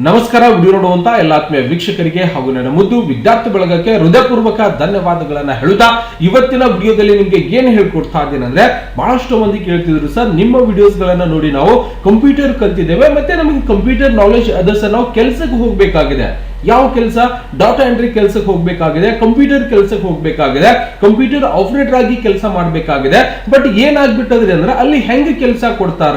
ನಮಸ್ಕಾರ ವಿಡಿಯೋ ನೋಡುವಂತ ಎಲ್ಲ ಆತ್ಮೀಯ ವೀಕ್ಷಕರಿಗೆ ಹಾಗೂ ನನ್ನ ಮುದ್ದು ವಿದ್ಯಾರ್ಥಿ ಬಳಗಕ್ಕೆ ಹೃದಯಪೂರ್ವಕ ಧನ್ಯವಾದಗಳನ್ನ ಹೇಳುತ್ತಾ, ಇವತ್ತಿನ ವಿಡಿಯೋದಲ್ಲಿ ನಿಮ್ಗೆ ಏನ್ ಹೇಳ್ಕೊಡ್ತಾ ಇದ್ದೇನೆ ಅಂದ್ರೆ ಬಹಳಷ್ಟು ಮಂದಿ ಕೇಳ್ತಿದ್ರು, ಸರ್, ನಿಮ್ಮ ವಿಡಿಯೋಸ್ ಗಳನ್ನ ನೋಡಿ ನಾವು ಕಂಪ್ಯೂಟರ್ ಕಲ್ತಿದ್ದೇವೆ, ಮತ್ತೆ ನಮಗೆ ಕಂಪ್ಯೂಟರ್ ನಾಲೆಜ್ ಅದ ಸರ್ ನಾವು ಕೆಲಸಕ್ಕೆ ಹೋಗ್ಬೇಕಾಗಿದೆ. ಯಾವ ಕೆಲಸ? ಡಾಟಾ ಎಂಟ್ರಿ ಕೆಲಸಕ್ಕೆ ಹೋಗ್ಬೇಕಾಗಿದೆ ಕಂಪ್ಯೂಟರ್ ಕೆಲಸಕ್ಕೆ ಹೋಗ್ಬೇಕಾಗಿದೆ ಕಂಪ್ಯೂಟರ್ ಆಪರೇಟರ್ ಆಗಿ ಕೆಲಸ ಮಾಡ್ಬೇಕಾಗಿದೆ ಬಟ್ ಏನಾಗ್ಬಿಟ್ಟದ್ರಿ ಅಂದ್ರೆ ಅಲ್ಲಿ ಹೆಂಗ್ ಕೆಲಸ ಕೊಡ್ತಾರ?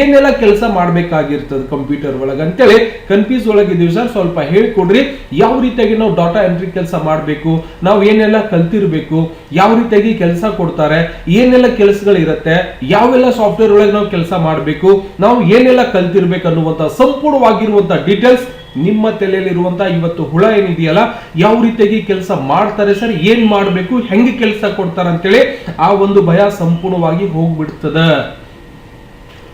ಏನೆಲ್ಲ ಕೆಲಸ ಮಾಡಬೇಕಾಗಿರ್ತದೆ ಕಂಪ್ಯೂಟರ್ ಒಳಗೆ? ಅಂತೇಳಿ ಕನ್ಫ್ಯೂಸ್ ಒಳಗಿದ್ದೀವಿ ಸರ್ ಸ್ವಲ್ಪ ಹೇಳ್ಕೊಡ್ರಿ. ಯಾವ ರೀತಿಯಾಗಿ ನಾವು ಡಾಟಾ ಎಂಟ್ರಿ ಕೆಲಸ ಮಾಡಬೇಕು? ನಾವು ಏನೆಲ್ಲ ಕಲ್ತಿರ್ಬೇಕು? ಯಾವ ರೀತಿಯಾಗಿ ಕೆಲಸ ಕೊಡ್ತಾರೆ? ಏನೆಲ್ಲ ಕೆಲಸಗಳಿರುತ್ತೆ? ಯಾವೆಲ್ಲ ಸಾಫ್ಟ್ವೇರ್ ಒಳಗೆ ನಾವು ಕೆಲಸ ಮಾಡಬೇಕು? ನಾವು ಏನೆಲ್ಲ ಕಲ್ತಿರ್ಬೇಕು ಅನ್ನುವಂಥ ಸಂಪೂರ್ಣವಾಗಿರುವಂಥ ಡೀಟೇಲ್ಸ್ ನಿಮ್ಮ ತಲೆಯಲ್ಲಿರುವಂತ ಇವತ್ತು ಹುಳ ಏನಿದೆಯಲ್ಲ, ಯಾವ ರೀತಿಯಾಗಿ ಕೆಲಸ ಮಾಡ್ತಾರೆ ಸರ್ ಏನ್ ಮಾಡಬೇಕು? ಹೆಂಗೆ ಕೆಲಸ ಕೊಡ್ತಾರೆ ಅಂತೇಳಿ ಆ ಒಂದು ಭಯ ಸಂಪೂರ್ಣವಾಗಿ ಹೋಗ್ಬಿಡ್ತದ.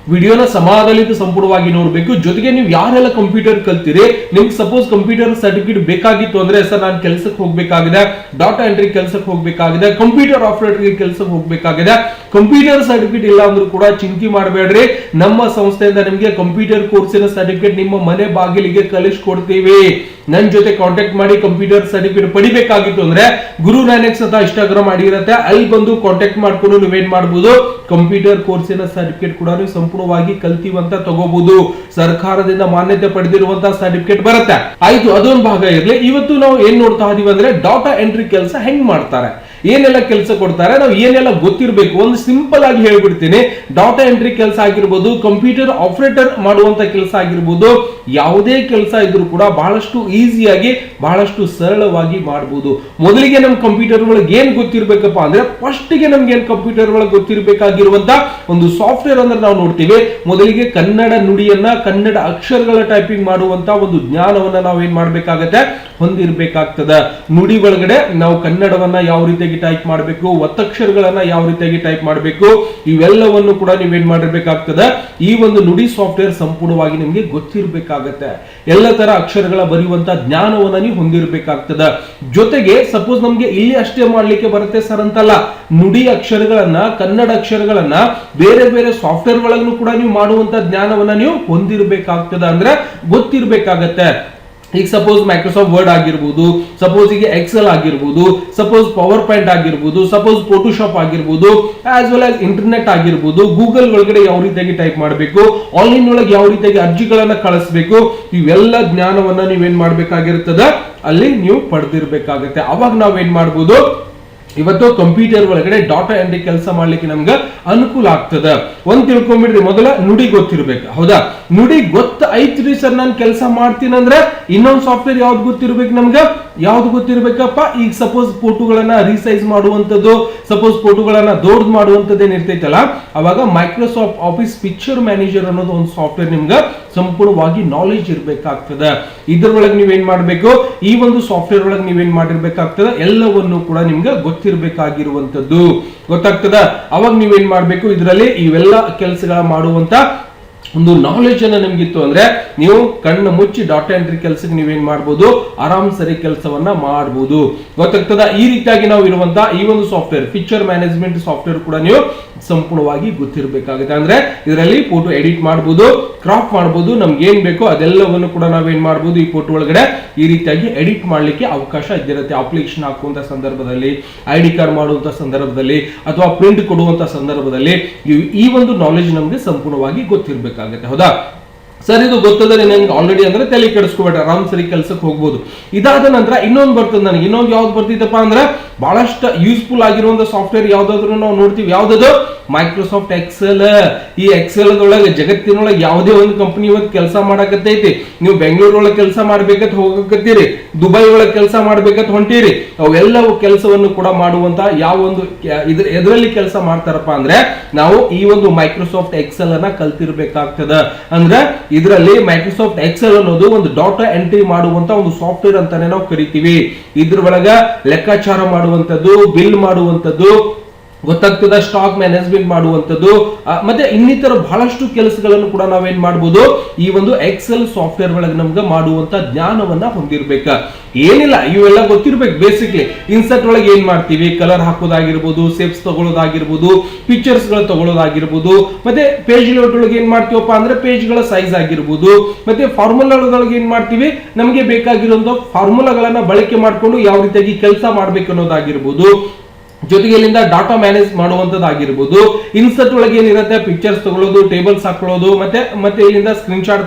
ವಿಡಿಯೋನ ಸಮಾಧಾನದಿಂದ ಸಂಪೂರ್ಣವಾಗಿ ನೋಡಬೇಕು. ಜೊತೆಗೆ ನೀವು ಯಾರೆಲ್ಲ ಕಂಪ್ಯೂಟರ್ ಕಲ್ತೀರಿ, ನಿಮ್ಗೆ ಸಪೋಸ್ ಕಂಪ್ಯೂಟರ್ ಸರ್ಟಿಫಿಕೇಟ್ ಬೇಕಾಗಿತ್ತು ಅಂದ್ರೆ, ಸರ್, ನಾನು ಕೆಲಸಕ್ಕೆ ಹೋಗ್ಬೇಕಾಗಿದೆ ಡಾಟಾ ಎಂಟ್ರಿ ಕೆಲಸಕ್ಕೆ ಹೋಗ್ಬೇಕಾಗಿದೆ ಕಂಪ್ಯೂಟರ್ ಆಪರೇಟರ್ ಕೆಲಸಕ್ಕೆ ಹೋಗ್ಬೇಕಾಗಿದೆ ಕಂಪ್ಯೂಟರ್ ಸರ್ಟಿಫಿಕೇಟ್ ಇಲ್ಲ ಅಂದ್ರೂ ಕೂಡ ಚಿಂತೆ ಮಾಡಬೇಡ್ರಿ. ನಮ್ಮ ಸಂಸ್ಥೆಯಿಂದ ನಿಮಗೆ ಕಂಪ್ಯೂಟರ್ ಕೋರ್ಸಿನ ಸರ್ಟಿಫಿಕೇಟ್ ನಿಮ್ಮ ಮನೆ ಬಾಗಿಲಿಗೆ ಕಳಿಸ್ಕೊಡ್ತೀವಿ. ನನ್ನ ಜೊತೆ ಕಾಂಟ್ಯಾಕ್ಟ್ ಮಾಡಿ ಕಂಪ್ಯೂಟರ್ ಸರ್ಟಿಫಿಕೇಟ್ ಪಡಿಬೇಕಾಗಿತ್ತು ಅಂದ್ರೆ, ಗುರು ನೈನೆಕ್ಸ್ ಅಂತ ಇನ್ಸ್ಟಾಗ್ರಾಮ್ ಐಡಿ ಇರುತ್ತೆ ಅಲ್ಲಿ ಬಂದು ಕಾಂಟ್ಯಾಕ್ಟ್ ಮಾಡ್ಕೊಂಡು ನೀವೇನ್ ಮಾಡಬಹುದು ಕಂಪ್ಯೂಟರ್ ಕೋರ್ಸಿನ ಸರ್ಟಿಫಿಕೇಟ್ ಕೂಡ ನೀವು ಸಂಪೂರ್ಣವಾಗಿ ಕಲ್ತೀವಂತ ತಗೋಬಹುದು ಸರ್ಕಾರದಿಂದ ಮಾನ್ಯತೆ ಪಡೆದಿರುವಂತಹ ಸರ್ಟಿಫಿಕೇಟ್ ಬರುತ್ತೆ. ಆಯ್ತು, ಅದೊಂದು ಭಾಗ ಇರಲಿ. ಇವತ್ತು ನಾವು ಏನ್ ನೋಡ್ತಾ ಇದೀವಿ ಅಂದ್ರೆ ಡಾಟಾ ಎಂಟ್ರಿ ಕೆಲಸ ಹೆಂಗ್ ಮಾಡ್ತಾರೆ? ಏನೆಲ್ಲ ಕೆಲಸ ಕೊಡ್ತಾರೆ? ನಾವು ಏನೆಲ್ಲ ಗೊತ್ತಿರಬೇಕು? ಒಂದು ಸಿಂಪಲ್ ಆಗಿ ಹೇಳ್ಬಿಡ್ತೀನಿ. ಡಾಟಾ ಎಂಟ್ರಿ ಕೆಲಸ ಆಗಿರ್ಬೋದು, ಕಂಪ್ಯೂಟರ್ ಆಪರೇಟರ್ ಮಾಡುವಂತ ಕೆಲಸ ಆಗಿರ್ಬೋದು ಯಾವುದೇ ಕೆಲಸ ಇದ್ರೂ ಕೂಡ ಬಹಳಷ್ಟು ಈಸಿಯಾಗಿ, ಬಹಳಷ್ಟು ಸರಳವಾಗಿ ಮಾಡಬಹುದು ಮೊದಲಿಗೆ ನಮ್ಮ ಕಂಪ್ಯೂಟರ್ ಒಳಗೆ ಏನ್ ಗೊತ್ತಿರಬೇಕಪ್ಪ ಅಂದ್ರೆ ಫಸ್ಟ್ಗೆ ನಮ್ಗೆ ಏನ್ ಕಂಪ್ಯೂಟರ್ ಒಳಗೆ ಗೊತ್ತಿರಬೇಕಾಗಿರುವಂತ ಒಂದು ಸಾಫ್ಟ್ವೇರ್ ಅಂದ್ರೆ ನಾವು ನೋಡ್ತೀವಿ. ಮೊದಲಿಗೆ ಕನ್ನಡ ನುಡಿಯನ್ನ, ಕನ್ನಡ ಅಕ್ಷರಗಳ ಟೈಪಿಂಗ್ ಮಾಡುವಂತ ಒಂದು ಜ್ಞಾನವನ್ನ ನಾವು ಏನ್ ಮಾಡ್ಬೇಕಾಗತ್ತೆ? ಹೊಂದಿರ್ಬೇಕಾಗ್ತದ. ನುಡಿ ಒಳಗಡೆ ನಾವು ಕನ್ನಡವನ್ನ ಯಾವ ರೀತಿಯಾಗಿ ಟೈಪ್ ಮಾಡಬೇಕು, ಒತ್ತಕ್ಷರಗಳನ್ನ ಯಾವ ರೀತಿಯಾಗಿ ಟೈಪ್ ಮಾಡಬೇಕು, ಇವೆಲ್ಲವನ್ನು ಕೂಡ ನೀವೇನ್ ಮಾಡಿರ್ಬೇಕಾಗ್ತದ? ಈ ಒಂದು ನುಡಿ ಸಾಫ್ಟ್ವೇರ್ ಸಂಪೂರ್ಣವಾಗಿ ನಿಮ್ಗೆ ಗೊತ್ತಿರ್ಬೇಕಾಗತ್ತೆ ಎಲ್ಲ ತರ ಅಕ್ಷರಗಳ ಬರೆಯುವಂತ ಜ್ಞಾನವನ್ನ ನೀವು ಹೊಂದಿರಬೇಕಾಗ್ತದ. ಜೊತೆಗೆ ಸಪೋಸ್ ನಮ್ಗೆ ಇಲ್ಲಿ ಅಷ್ಟೇ ಮಾಡ್ಲಿಕ್ಕೆ ಬರುತ್ತೆ ಸರ್ ಅಂತಲ್ಲ. ನುಡಿ ಅಕ್ಷರಗಳನ್ನ, ಕನ್ನಡ ಅಕ್ಷರಗಳನ್ನ, ಬೇರೆ ಬೇರೆ ಸಾಫ್ಟ್ವೇರ್ ಒಳಗೂ ಕೂಡ ನೀವು ಮಾಡುವಂತ ಜ್ಞಾನವನ್ನ ನೀವು ಹೊಂದಿರಬೇಕಾಗ್ತದ ಅಂದ್ರೆ ಗೊತ್ತಿರ್ಬೇಕಾಗತ್ತೆ. ಈಗ ಸಪೋಸ್ ಮೈಕ್ರೋಸಾಫ್ಟ್ ವರ್ಡ್ ಆಗಿರ್ಬೋದು ಸಪೋಸ್ ಈಗ ಎಕ್ಸೆಲ್ ಆಗಿರ್ಬೋದು ಸಪೋಸ್ ಪವರ್ ಪಾಯಿಂಟ್ ಆಗಿರ್ಬೋದು ಸಪೋಸ್ ಫೋಟೋಶಾಪ್ ಆಗಿರ್ಬೋದು ಆಸ್ ವೆಲ್ ಆಸ್ ಇಂಟರ್ನೆಟ್ ಆಗಿರ್ಬೋದು ಗೂಗಲ್ ಒಳಗಡೆ ಯಾವ ರೀತಿಯಾಗಿ ಟೈಪ್ ಮಾಡಬೇಕು ಆನ್ಲೈನ್ ಒಳಗೆ ಯಾವ ರೀತಿಯಾಗಿ ಅರ್ಜಿಗಳನ್ನ ಕಳಿಸ್ಬೇಕು, ಇವೆಲ್ಲ ಜ್ಞಾನವನ್ನ ನೀವೇನ್ ಮಾಡ್ಬೇಕಾಗಿರ್ತದ? ಅಲ್ಲಿ ನೀವು ಪಡೆದಿರ್ಬೇಕಾಗತ್ತೆ. ಅವಾಗ ನಾವೇನ್ ಮಾಡ್ಬೋದು? ಇವತ್ತು ಕಂಪ್ಯೂಟರ್ ಒಳಗಡೆ ಡಾಟಾ ಎಂಟ್ರಿ ಕೆಲಸ ಮಾಡ್ಲಿಕ್ಕೆ ನಮ್ಗೆ ಅನುಕೂಲ ಆಗ್ತದ. ಒಂದ್ ತಿಳ್ಕೊಂಬಿಡ್ರಿ, ಮೊದಲ ನುಡಿ ಗೊತ್ತಿರ್ಬೇಕು. ಹೌದಾ? ನುಡಿ ಗೊತ್ತ ಐತ್ರಿ ಸರ್ ನಾನು ಕೆಲಸ ಮಾಡ್ತೀನಿ ಅಂದ್ರೆ ಇನ್ನೊಂದು ಸಾಫ್ಟ್ವೇರ್ ಯಾವ್ದು ಗೊತ್ತಿರ್ಬೇಕು ನಮ್ಗೆ? ಯಾವ್ದು ಗೊತ್ತಿರ್ಬೇಕಪ್ಪ? ಈಗ ಸಪೋಸ್ ಫೋಟೋಗಳನ್ನ ರೀಸೈಸ್ ಮಾಡುವಂತದ್ದು ಸಪೋಸ್ ಫೋಟೋಗಳನ್ನ ದೊಡ್ಡ ಮಾಡುವಂತದ್ದು ಏನಿರ್ತೈತಲ್ಲ ಅವಾಗ ಮೈಕ್ರೋಸಾಫ್ಟ್ ಆಫೀಸ್ ಪಿಕ್ಚರ್ ಮ್ಯಾನೇಜರ್ ಅನ್ನೋದು ಒಂದು ಸಾಫ್ಟ್ವೇರ್ ನಿಮ್ಗೆ ಸಂಪೂರ್ಣವಾಗಿ ನಾಲೆಜ್ ಇರ್ಬೇಕಾಗ್ತದ. ಇದರೊಳಗೆ ನೀವೇನ್ ಮಾಡಬೇಕು? ಈ ಒಂದು ಸಾಫ್ಟ್ವೇರ್ ಒಳಗೆ ನೀವೇನ್ ಮಾಡಿರ್ಬೇಕಾಗ್ತದ? ಎಲ್ಲವನ್ನು ಕೂಡ ನಿಮ್ಗೆ ಗೊತ್ತಿರಬೇಕಾಗಿರುವಂತದ್ದು ಗೊತ್ತಾಗ್ತದ? ಅವಾಗ ನೀವೇನ್ ಮಾಡ್ಬೇಕು? ಇದರಲ್ಲಿ ಇವೆಲ್ಲ ಕೆಲಸಗಳ ಮಾಡುವಂತ ಒಂದು ನಾಲೆಜ್ ಅನ್ನ ನಿಮ್ಗಿತ್ತು ಅಂದ್ರೆ ನೀವು ಕಣ್ಣು ಮುಚ್ಚಿ ಡಾಟಾ ಎಂಟ್ರಿ ಕೆಲಸಕ್ಕೆ ನೀವೇನ್ ಮಾಡ್ಬೋದು? ಆರಾಮ್ ಸರಿ ಕೆಲಸವನ್ನ ಮಾಡಬಹುದು ಗೊತ್ತಾಗ್ತದ? ಈ ರೀತಿಯಾಗಿ ನಾವು ಇರುವಂತ ಈ ಒಂದು ಸಾಫ್ಟ್ವೇರ್ ಫೀಚರ್ ಮ್ಯಾನೇಜ್ಮೆಂಟ್ ಸಾಫ್ಟ್ವೇರ್ ಕೂಡ ನೀವು ಸಂಪೂರ್ಣವಾಗಿ ಗೊತ್ತಿರಬೇಕಾಗುತ್ತೆ. ಅಂದ್ರೆ ಇದರಲ್ಲಿ ಫೋಟೋ ಎಡಿಟ್ ಮಾಡಬಹುದು ಕ್ರಾಪ್ ಮಾಡಬಹುದು ನಮ್ಗೆ ಏನ್ ಬೇಕೋ ಅದೆಲ್ಲವನ್ನು ಕೂಡ ನಾವೇನ್ ಮಾಡಬಹುದು ಈ ಫೋಟೋ ಒಳಗಡೆ? ಈ ರೀತಿಯಾಗಿ ಎಡಿಟ್ ಮಾಡ್ಲಿಕ್ಕೆ ಅವಕಾಶ ಇದ್ದಿರುತ್ತೆ. ಅಪ್ಲಿಕೇಶನ್ ಹಾಕುವಂತ ಸಂದರ್ಭದಲ್ಲಿ ಐಡಿ ಕಾರ್ಡ್ ಮಾಡುವಂತ ಸಂದರ್ಭದಲ್ಲಿ, ಅಥವಾ ಪ್ರಿಂಟ್ ಕೊಡುವಂತ ಸಂದರ್ಭದಲ್ಲಿ, ಈ- ಒಂದು ನಾಲೆಜ್ ನಮ್ಗೆ ಸಂಪೂರ್ಣವಾಗಿ ಗೊತ್ತಿರಬೇಕಾಗುತ್ತೆ ಹೌದಾ ಸರ್, ಇದು ಗೊತ್ತದ ನನಗೆ ಆಲ್ರೆಡಿ ಅಂದ್ರೆ ತಲೆ ಕೆಡಿಸ್ಕೋಬೇಡ ಆರಾಮ್ ಸರಿ ಕೆಲ್ಸಕ್ಕೆ ಹೋಗ್ಬೋದು. ಇದಾದ ನಂತರ ಇನ್ನೊಂದು ಬರ್ತದೆ ನನಗೆ, ಇನ್ನೊಂದು ಯಾವ್ದು ಬರ್ತಿದ್ದಪ್ಪ ಅಂದ್ರೆ ಬಹಳಷ್ಟು ಯೂಸ್ಫುಲ್ ಆಗಿರುವಂತ ಸಾಫ್ಟ್ವೇರ್ ಯಾವ್ದಾದ್ರು ನಾವು ನೋಡ್ತೀವಿ. ಯಾವ್ದದು? ಮೈಕ್ರೋಸಾಫ್ಟ್ ಎಕ್ಸೆಲ್ ಈ ಎಕ್ಸೆಲ್ ಒಳಗೆ ಜಗತ್ತಿನೊಳಗೆ ಯಾವುದೇ ಒಂದು ಕಂಪನಿ ಇವತ್ತು ಕೆಲಸ ಮಾಡಕತ್ತೈತಿ. ನೀವು ಬೆಂಗಳೂರೊಳಗೆ ಕೆಲಸ ಮಾಡ್ಬೇಕಂತ ಹೋಗಕತ್ತೀರಿ ದುಬೈ ಒಳಗೆ ಕೆಲಸ ಮಾಡ್ಬೇಕಂತ ಹೊಂಟೀರಿ. ಅವೆಲ್ಲವೂ ಕೆಲಸವನ್ನು ಕೂಡ ಮಾಡುವಂತ ಯಾವ ಒಂದು ಇದ್ರ, ಎದರಲ್ಲಿ ಕೆಲಸ ಮಾಡ್ತಾರಪ್ಪ ಅಂದ್ರೆ, ನಾವು ಈ ಒಂದು ಮೈಕ್ರೋಸಾಫ್ಟ್ ಎಕ್ಸೆಲ್ ಅನ್ನ ಕಲ್ತಿರ್ಬೇಕಾಗ್ತದ. ಅಂದ್ರೆ ಇದರಲ್ಲಿ ಮೈಕ್ರೋಸಾಫ್ಟ್ ಎಕ್ಸೆಲ್ ಅನ್ನೋದು ಒಂದು ಡಾಟಾ ಎಂಟ್ರಿ ಮಾಡುವಂತ ಒಂದು ಸಾಫ್ಟ್ವೇರ್ ಅಂತಾನೆ ನಾವು ಕರಿತೀವಿ. ಇದ್ರ ಒಳಗ ಲೆಕ್ಕಾಚಾರ ಮಾಡುವಂತದ್ದು ಬಿಲ್ ಮಾಡುವಂತದ್ದು ಗೊತ್ತಾಗ್ತದ? ಸ್ಟಾಕ್ ಮ್ಯಾನೇಜ್ಮೆಂಟ್ ಮಾಡುವಂಥದ್ದು. ಮತ್ತೆ ಇನ್ನಿತರ ಬಹಳಷ್ಟು ಕೆಲಸಗಳನ್ನು ಕೂಡ ನಾವೇನ್ ಮಾಡ್ಬೋದು? ಈ ಒಂದು ಎಕ್ಸೆಲ್ ಸಾಫ್ಟ್ವೇರ್ ಒಳಗೆ ನಮ್ಗೆ ಮಾಡುವಂತ ಜ್ಞಾನವನ್ನ ಹೊಂದಿರ್ಬೇಕ. ಏನಿಲ್ಲ, ಇವೆಲ್ಲ ಗೊತ್ತಿರ್ಬೇಕು ಬೇಸಿಕ್ಲಿ ಇನ್ಸರ್ಟ್ ಒಳಗೆ ಏನ್ ಮಾಡ್ತೀವಿ? ಕಲರ್ ಹಾಕೋದಾಗಿರ್ಬೋದು ಸೇಪ್ಸ್ ತಗೊಳ್ಳೋದಾಗಿರ್ಬೋದು ಪಿಕ್ಚರ್ಸ್ಗಳು ತಗೊಳ್ಳೋದಾಗಿರ್ಬೋದು. ಮತ್ತೆ ಪೇಜ್ ಲೋಟ್ ಒಳಗೆ ಏನ್ ಮಾಡ್ತೀವಪ್ಪ ಅಂದ್ರೆ ಪೇಜ್ಗಳ ಸೈಜ್ ಆಗಿರ್ಬೋದು. ಮತ್ತೆ ಫಾರ್ಮುಲಾಗಳೊಳಗೆ ಏನ್ ಮಾಡ್ತೀವಿ? ನಮಗೆ ಬೇಕಾಗಿರುವಂತ ಫಾರ್ಮುಲಾಗಳನ್ನ ಬಳಕೆ ಮಾಡಿಕೊಂಡು ಯಾವ ರೀತಿಯಾಗಿ ಕೆಲಸ ಮಾಡ್ಬೇಕು ಅನ್ನೋದಾಗಿರ್ಬೋದು. ಜೊತೆಗೆ ಇಲ್ಲಿಂದ ಡಾಟಾ ಮ್ಯಾನೇಜ್ ಮಾಡುವಂತದ್ದಾಗಿರ್ಬೋದು. ಇನ್ಸರ್ಟ್ ಒಳಗೆ ಏನಿರುತ್ತೆ? ಪಿಕ್ಚರ್ಸ್ ತಗೊಳ್ಳೋದು ಟೇಬಲ್ಸ್ ಹಾಕೊಳ್ಳೋದು, ಮತ್ತೆ ಮತ್ತೆ ಇಲ್ಲಿಂದ ಸ್ಕ್ರೀನ್ ಶಾಟ್